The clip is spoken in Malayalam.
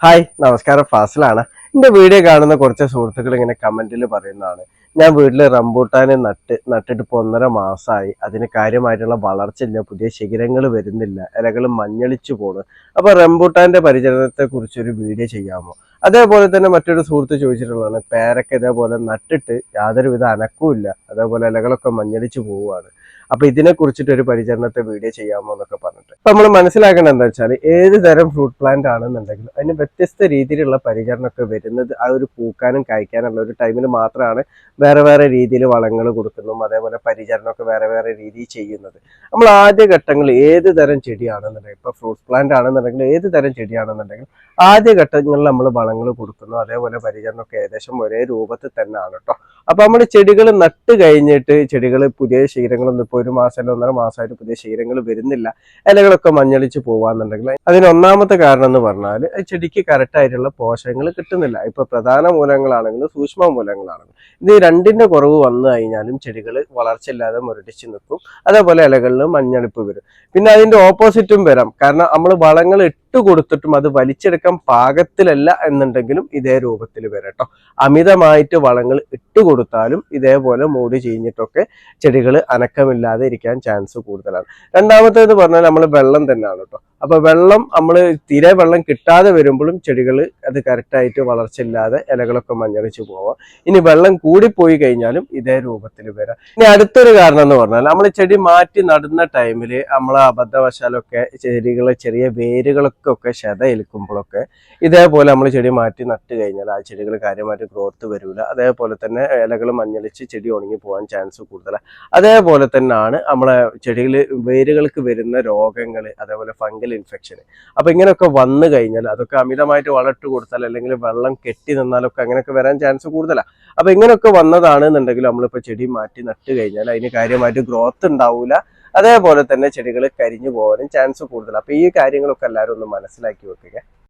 ഹായ് നമസ്കാരം. ഫാസിലാണ്. എന്റെ വീഡിയോ കാണുന്ന കുറച്ച് സുഹൃത്തുക്കൾ ഇങ്ങനെ കമന്റിൽ പറയുന്നതാണ്. ഞാൻ വീട്ടിൽ റംബൂട്ടാനെ നട്ട് നട്ടിട്ട് ഇപ്പോൾ ഒന്നര മാസമായി അതിന് കാര്യമായിട്ടുള്ള വളർച്ചയില്ല പുതിയ ശിഖരങ്ങൾ വരുന്നില്ല ഇലകൾ മഞ്ഞളിച്ചു പോണു. അപ്പോൾ റംബൂട്ടാന്റെ പരിചരണത്തെ കുറിച്ചൊരു വീഡിയോ ചെയ്യാമോ? അതേപോലെ തന്നെ മറ്റൊരു സുഹൃത്ത് ചോദിച്ചിട്ടുള്ളതാണ് പേരൊക്കെ ഇതേപോലെ നട്ടിട്ട് യാതൊരുവിധ അനക്കവും അതേപോലെ ഇലകളൊക്കെ മഞ്ഞളിച്ചു പോവുകയാണ്. അപ്പൊ ഇതിനെ കുറിച്ചിട്ട് ഒരു പരിചരണത്തെ വീഡിയോ ചെയ്യാമോ എന്നൊക്കെ പറഞ്ഞിട്ട്. അപ്പൊ നമ്മൾ മനസ്സിലാക്കേണ്ടത് എന്താ വെച്ചാൽ ഏത് തരം ഫ്രൂട്ട് പ്ലാന്റ് ആണെന്നുണ്ടെങ്കിലും അതിന് വ്യത്യസ്ത രീതിയിലുള്ള പരിചരണമൊക്കെ വരുന്നത് ആ ഒരു പൂക്കാനും കായ്ക്കാനുള്ള ഒരു ടൈമിൽ മാത്രമാണ് വേറെ വേറെ രീതിയിൽ വളങ്ങൾ കൊടുക്കുന്നതും അതേപോലെ പരിചരണമൊക്കെ വേറെ വേറെ രീതിയിൽ ചെയ്യുന്നത്. നമ്മൾ ആദ്യ ഘട്ടങ്ങളിൽ ഏത് തരം ചെടിയാണെന്നുണ്ടെങ്കിൽ ഇപ്പൊ ഫ്രൂട്ട് പ്ലാന്റ് ആണെന്നുണ്ടെങ്കിൽ ഏത് തരം ചെടിയാണെന്നുണ്ടെങ്കിൽ ആദ്യ ഘട്ടങ്ങളിൽ നമ്മൾ വളങ്ങൾ കൊടുക്കുന്നു. അതേപോലെ പരിചരണമൊക്കെ ഏകദേശം ഒരേ രൂപത്തിൽ തന്നെയാണ് കേട്ടോ അപ്പൊ നമ്മൾ ചെടികൾ നട്ട് കഴിഞ്ഞിട്ട് ചെടികൾ പുതിയ ശീലങ്ങളൊന്നും ഇപ്പോൾ ഒരു മാസം ഒന്നര മാസമായിട്ട് പുതിയ ശീലങ്ങൾ വരുന്നില്ല. ഇലകളൊക്കെ മഞ്ഞളിച്ച് പോവാന്നുണ്ടെങ്കിൽ അതിന് ഒന്നാമത്തെ കാരണം എന്ന് പറഞ്ഞാൽ ചെടിക്ക് കറക്റ്റായിട്ടുള്ള പോഷകങ്ങൾ കിട്ടുന്നില്ല. ഇപ്പൊ പ്രധാന മൂലങ്ങളാണെങ്കിലും സൂക്ഷ്മ മൂലങ്ങളാണെങ്കിലും. ഇത് രണ്ടിന്റെ കുറവ് വന്നു കഴിഞ്ഞാലും ചെടികൾ വളർച്ചയില്ലാതെ മുരടിച്ച് നിൽക്കും. അതേപോലെ ഇലകളിൽ മഞ്ഞളിപ്പ് വരും. പിന്നെ അതിന്റെ ഓപ്പോസിറ്റും വരാം. കാരണം നമ്മൾ വളങ്ങൾ കൊടുത്തിട്ടും അത് വലിച്ചെടുക്കാൻ പാകത്തിലല്ല എന്നുണ്ടെങ്കിലും ഇതേ രൂപത്തിൽ വരട്ടോ അമിതമായിട്ട് വളങ്ങൾ ഇട്ട് കൊടുത്താലും ഇതേപോലെ മൂടി ചീഞ്ഞിട്ടൊക്കെ ചെടികൾ അനക്കമില്ലാതെ ഇരിക്കാൻ ചാൻസ് കൂടുതലാണ്. രണ്ടാമത്തേത് പറഞ്ഞാൽ നമ്മൾ വെള്ളം തന്നെയാണ് കേട്ടോ. അപ്പൊ വെള്ളം നമ്മൾ തീരെ വെള്ളം കിട്ടാതെ വരുമ്പോഴും ചെടികൾ അത് കറക്റ്റായിട്ട് വളർച്ചയില്ലാതെ ഇലകളൊക്കെ മഞ്ഞളിച്ച് പോവാം. ഇനി വെള്ളം കൂടിപ്പോയി കഴിഞ്ഞാലും ഇതേ രൂപത്തിൽ വരാം. ഇനി അടുത്തൊരു കാരണം എന്ന് പറഞ്ഞാൽ നമ്മൾ ചെടി മാറ്റി നടുന്ന ടൈമിൽ നമ്മൾ അബദ്ധവശാലൊക്കെ ചെടികളെ ചെറിയ വേരുകളൊക്കെ ഒക്കെ ക്ഷത ഏൽക്കുമ്പോഴൊക്കെ ഇതേപോലെ നമ്മൾ ചെടി മാറ്റി നട്ട് കഴിഞ്ഞാൽ ആ ചെടികൾ കാര്യമായിട്ട് ഗ്രോത്ത് വരില്ല അതേപോലെ തന്നെ ഇലകൾ മഞ്ഞളിച്ച് ചെടി ഉണങ്ങി പോകാൻ ചാൻസ് കൂടുതലാണ് അതേപോലെ തന്നെയാണ് നമ്മളെ ചെടിയിൽ വേരുകൾക്ക് വരുന്ന രോഗങ്ങൾ അതേപോലെ ഫംഗൽ ഇൻഫെക്ഷൻ. അപ്പൊ ഇങ്ങനെയൊക്കെ വന്നു കഴിഞ്ഞാൽ അതൊക്കെ അമിതമായിട്ട് വളർട്ട് കൊടുത്താൽ അല്ലെങ്കിൽ വെള്ളം കെട്ടി നിന്നാലൊക്കെ അങ്ങനെയൊക്കെ വരാൻ ചാൻസ് കൂടുതലാണ് അപ്പൊ ഇങ്ങനെയൊക്കെ വന്നതാണെന്നുണ്ടെങ്കിൽ നമ്മളിപ്പോൾ ചെടി മാറ്റി നട്ട് കഴിഞ്ഞാൽ അതിന് കാര്യമായിട്ട് ഗ്രോത്ത് ഉണ്ടാവില്ല അതേപോലെ തന്നെ ചെടികൾ കരിഞ്ഞു പോകാനും ചാൻസ് കൂടുതലാണ് അപ്പൊ ഈ കാര്യങ്ങളൊക്കെ എല്ലാവരും ഒന്ന് മനസ്സിലാക്കി വെക്കുക.